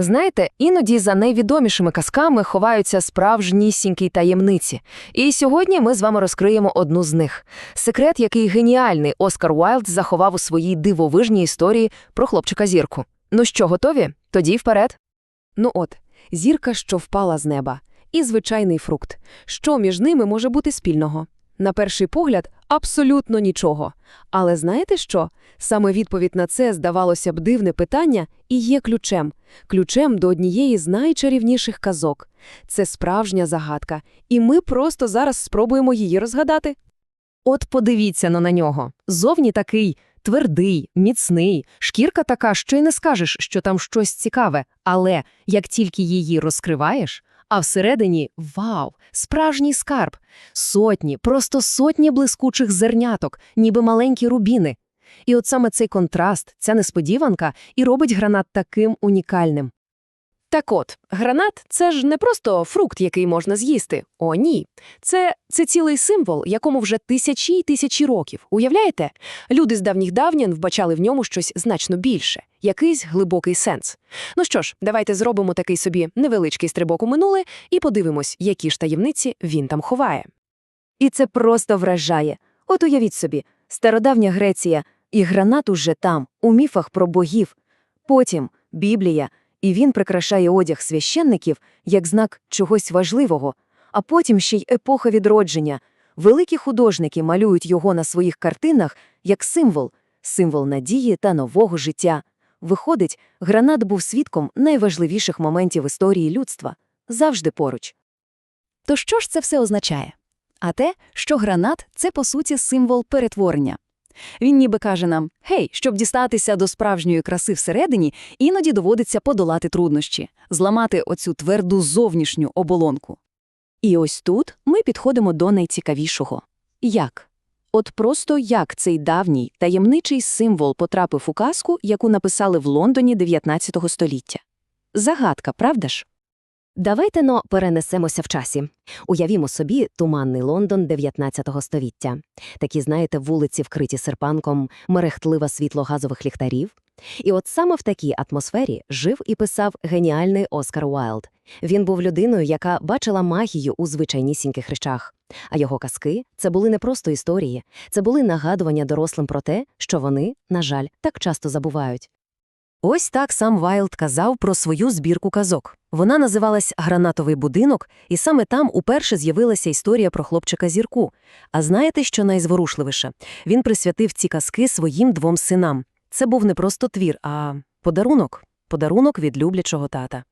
Знаєте, іноді за найвідомішими казками ховаються справжнісінькі таємниці. І сьогодні ми з вами розкриємо одну з них. Секрет, який геніальний Оскар Уайлд заховав у своїй дивовижній історії про хлопчика зірку. Ну що, готові? Тоді вперед. Ну от, зірка, що впала з неба, і звичайний фрукт. Що між ними може бути спільного? На перший погляд, абсолютно нічого. Але знаєте що? Саме відповідь на це, здавалося б, дивне питання і є ключем. Ключем до однієї з найчарівніших казок. Це справжня загадка, і ми просто зараз спробуємо її розгадати. От подивіться на нього. Зовні такий твердий, міцний, шкірка така, що й не скажеш, що там щось цікаве. Але як тільки її розкриваєш, а всередині – вау, справжній скарб. Сотні, просто сотні блискучих зерняток, ніби маленькі рубіни. І от саме цей контраст, ця несподіванка і робить гранат таким унікальним. Так от, гранат – це ж не просто фрукт, який можна з'їсти. О, ні. Це, це цілий символ, якому вже тисячі й тисячі років. Уявляєте? Люди з давніх давнін вбачали в ньому щось значно більше, якийсь глибокий сенс. Ну що ж, давайте зробимо такий собі невеличкий стрибок у минуле і подивимось, які ж таємниці він там ховає. І це просто вражає. От уявіть собі, стародавня Греція, і гранат уже там, у міфах про богів. Потім Біблія, і він прикрашає одяг священників як знак чогось важливого. А потім ще й епоха відродження. Великі художники малюють його на своїх картинах як символ, символ надії та нового життя. Виходить, гранат був свідком найважливіших моментів історії людства. Завжди поруч. То що ж це все означає? А те, що гранат – це, по суті, символ перетворення. Він ніби каже нам, гей, щоб дістатися до справжньої краси всередині, іноді доводиться подолати труднощі, зламати оцю тверду зовнішню оболонку. І ось тут ми підходимо до найцікавішого. Як? От просто як цей давній, таємничий символ потрапив у казку, яку написали в Лондоні 19 століття. Загадка, правда ж? Давайте но перенесемося в часі. Уявімо собі туманний Лондон 19 століття. Такі, знаєте, вулиці вкриті серпанком, мерехтливе світло газових ліхтарів. І от саме в такій атмосфері жив і писав геніальний Оскар Уайлд. Він був людиною, яка бачила магію у звичайнісіньких речах. А його казки – це були не просто історії, це були нагадування дорослим про те, що вони, на жаль, так часто забувають. Ось так сам Вайлд казав про свою збірку казок. Вона називалась «Гранатовий будинок», і саме там уперше з'явилася історія про хлопчика Зірку. А знаєте, що найзворушливіше? Він присвятив ці казки своїм двом синам. Це був не просто твір, а подарунок. Подарунок від люблячого тата.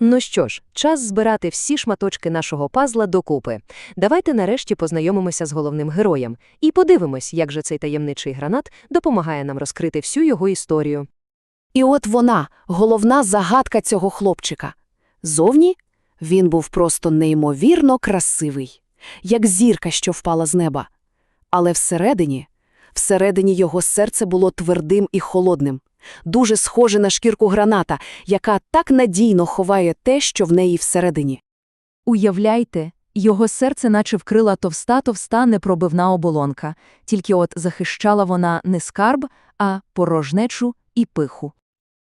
Ну що ж, час збирати всі шматочки нашого пазла докупи. Давайте нарешті познайомимося з головним героєм і подивимось, як же цей таємничий гранат допомагає нам розкрити всю його історію. І от вона, головна загадка цього хлопчика. Зовні він був просто неймовірно красивий, як зірка, що впала з неба. Але всередині, всередині його серце було твердим і холодним, дуже схоже на шкірку граната, яка так надійно ховає те, що в неї всередині. Уявляйте, його серце наче вкрила товста-товста непробивна оболонка, тільки от захищала вона не скарб, а порожнечу і пиху.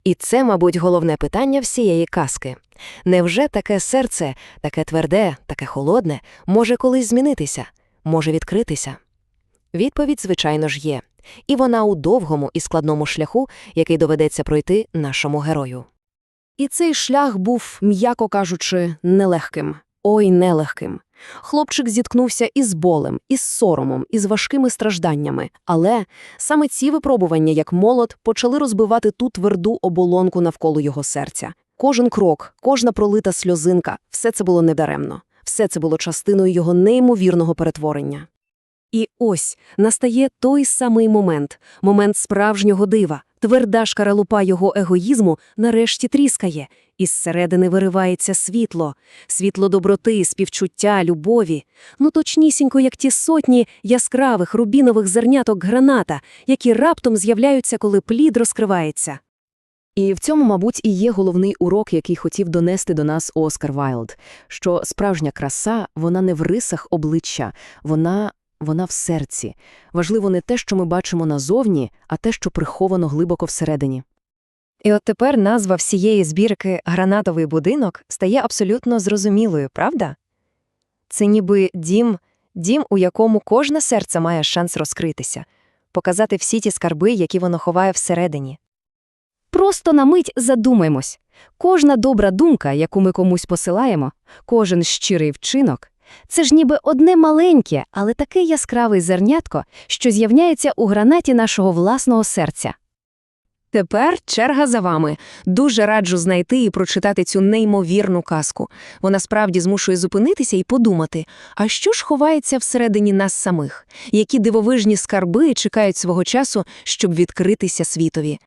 І це, мабуть, головне питання всієї казки. Невже таке серце, таке тверде, таке холодне, може колись змінитися, може відкритися? Відповідь, звичайно ж, є. І вона у довгому і складному шляху, який доведеться пройти нашому герою. І цей шлях був, м'яко кажучи, нелегким. Ой, нелегким. Хлопчик зіткнувся із болем, із соромом, із важкими стражданнями. Але саме ці випробування, як молот, почали розбивати ту тверду оболонку навколо його серця. Кожен крок, кожна пролита сльозинка – все це було недаремно. Все це було частиною його неймовірного перетворення. І ось настає той самий момент, момент справжнього дива. Тверда шкаралупа його егоїзму нарешті тріскає, і зсередини виривається світло, світло доброти, співчуття, любові, ну точнісінько, як ті сотні яскравих рубінових зерняток граната, які раптом з'являються, коли плід розкривається. І в цьому, мабуть, і є головний урок, який хотів донести до нас Оскар Вайлд, що справжня краса, вона не в рисах обличчя, вона вона в серці. Важливо не те, що ми бачимо назовні, а те, що приховано глибоко всередині. І от тепер назва всієї збірки «Гранатовий будинок» стає абсолютно зрозумілою, правда? Це ніби дім, дім, у якому кожне серце має шанс розкритися, показати всі ті скарби, які воно ховає всередині. Просто на мить задумаймось. Кожна добра думка, яку ми комусь посилаємо, кожен щирий вчинок – це ж ніби одне маленьке, але таке яскраве зернятко, що з'являється у гранаті нашого власного серця. Тепер черга за вами. Дуже раджу знайти і прочитати цю неймовірну казку. Вона справді змушує зупинитися і подумати, а що ж ховається всередині нас самих? Які дивовижні скарби чекають свого часу, щоб відкритися світові?